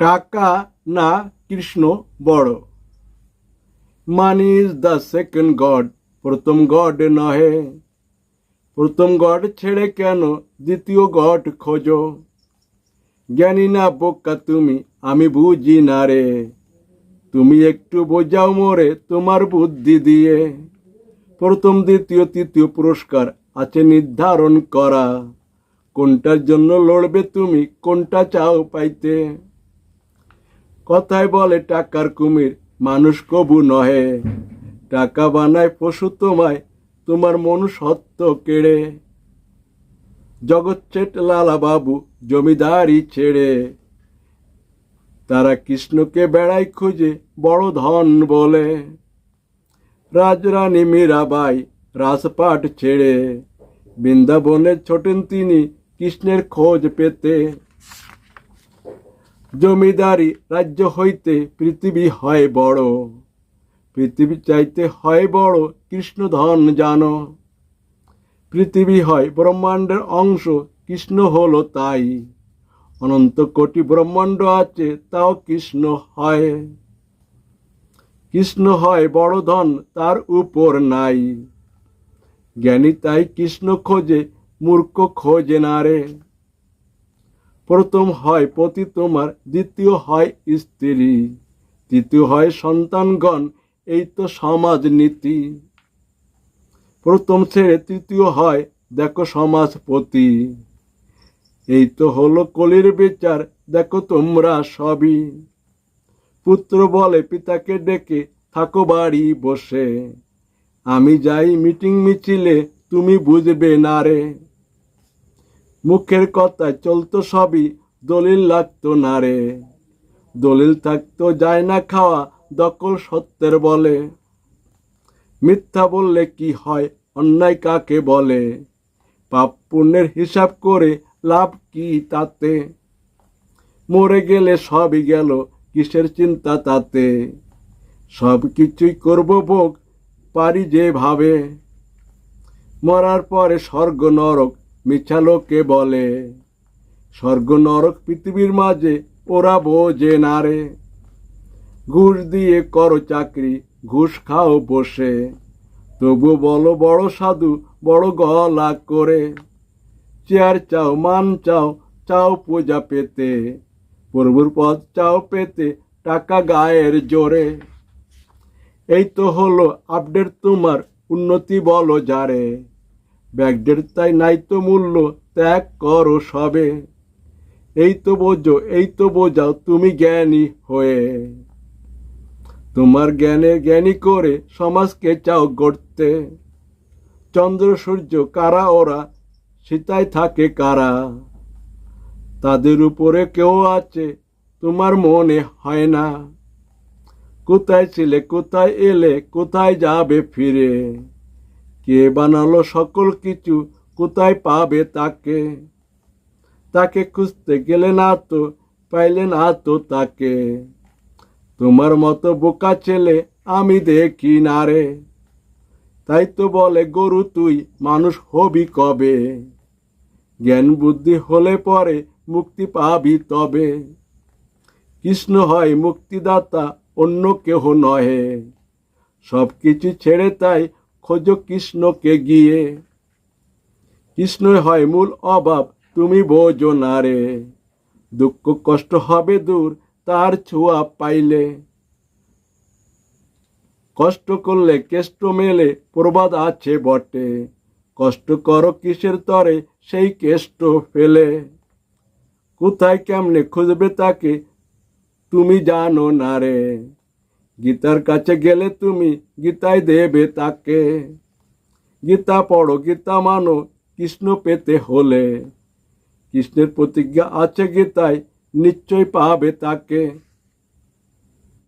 টাকা না কৃষ্ণ বড়। Money is the second god প্রথম গড নহে। প্রথম গড ছেড়ে কেন দ্বিতীয় গড খোঁজো? জ্ঞানী না বোকা তুমি, আমি বুঝি না রে। তুমি একটু বোঝাও মোরে তোমার বুদ্ধি দিয়ে। প্রথম, দ্বিতীয়, তৃতীয় পুরস্কার আছে নির্ধারণ করা। কোনটার জন্য লড়বে তুমি, কোনটা চাও পাইতে? কথায় বলে টাকার কুমির, মানুষ কবু নহে। টাকা বানায় পশু তোমায়, তোমার মনুষ্যত্ব কেড়ে। জগৎ চেট লালা বাবু, জমিদারি ছেড়ে। তারা কৃষ্ণকে বেড়াই খুঁজে, বড় ধন বলে। রাজরানী মীরাবাই রাজপাট ছেড়ে। বৃন্দাবনে ছোটেন তিনি কৃষ্ণের খোঁজ পেতে। জমিদারি রাজ্য হইতে পৃথিবী হয় বড়। পৃথিবী চাইতে হয় বড় কৃষ্ণ ধন জানো। পৃথিবী হয় ব্রহ্মাণ্ডের অংশ, কৃষ্ণ হলো তাই। অনন্ত কোটি ব্রহ্মাণ্ড আছে, তাও কৃষ্ণ হয়। কৃষ্ণ হয় বড় ধন, তার উপর নাই। জ্ঞানী তাই কৃষ্ণ খোঁজে, মূর্খ খোঁজে না রে। প্রথম হয় পতি তোমার, দ্বিতীয় হয় স্ত্রী। তৃতীয় হয় সন্তানগণ, এই তো সমাজ নীতি। প্রথম ছেড়ে তৃতীয় হয়, দেখো সমাজপতি এই তো হলো কলির বিচার, দেখো তোমরা সবই। পুত্র বলে, পিতাকে ডেকে থাকো বাড়ি বসে। আমি যাই মিটিং মিছিলে, তুমি বুঝবে না রে। মুখের কথায় চলতো সবই, দলিল লাগতো না রে। দলিল থাকতো যায় না খাওয়া, দখল সত্যের বলে। মিথ্যা বললে কি হয়, অন্যায় কাকে বলে? পাপ পুণ্যের হিসাব করে লাভ কি তাতে? মরে গেলে সবই গেল, কিসের চিন্তা তাতে? সব কিছুই করব ভোগ, পারি যেভাবে। মরার পরে স্বর্গ নরক মিছা লোকে বলে স্বর্গ নরক পৃথিবীর মাঝে ওরা বোঝে না রে ঘুষ দিয়ে করো চাকরি, ঘুষ খাও বসে। তবু বলো বড় সাধু, বড় গলা করে। চেয়ার চাও, মান চাও চাও পূজা পেতে। প্রভুর পদ চাও পেতে টাকা গায়ের জোরে। এই তো হলো আপডেট তোমার, উন্নতি বলো যারে। ব্যাগডের তাই নাই তো মূল্য ত্যাগ করো সবে। এই তো বোঝো, এই তো বোঝাও তুমি জ্ঞানী হয়ে। তোমার জ্ঞানে জ্ঞানী করে সমাজকে চাও গড়তে। চন্দ্র, সূর্য, কারা, ওরা, সীতায় থাকে কারা? তাদের উপরে কেউ আছে, তোমার মনে হয় না। কোথায় ছিলে, কোথায় এলে, কোথায় যাবে ফিরে? কে বানালো সকল কিছু? কোথায় পাবে তাকে? তাকে খুঁজতে গেলে না তো, পাইলে না তো তাকে। তোমার মতো বোকা ছেলে আমি দেখি না রে। তাই তো বলে, গরু তুই, মানুষ হবি কবে? জ্ঞান বুদ্ধি হলে পরে মুক্তি পাবি তবে। কৃষ্ণ হয় মুক্তিদাতা, অন্য কেহ নহে। সব কিছু ছেড়ে তাই খোঁজো কৃষ্ণকে গিয়ে। কৃষ্ণই হয় মূল অভাব, তুমি বোঝো না রে। দুঃখ কষ্ট হবে দূর, তার ছোঁয়া পাইলে। কষ্ট করলে কেষ্ট মেলে, প্রবাদ আছে বটে। কষ্ট করো কিসের তরে, সেই কেষ্ট ফেলে। কোথায় কেমনে খুঁজবে তাকে, তুমি জানো না রে। গীতার কাছে গেলে তুমি গীতায় দেবে তাকে। গীতা পড়ো, গীতা মানো, কৃষ্ণ পেতে হলে। কৃষ্ণের প্রতিজ্ঞা আছে গীতায়, নিশ্চয় পাবে তাকে।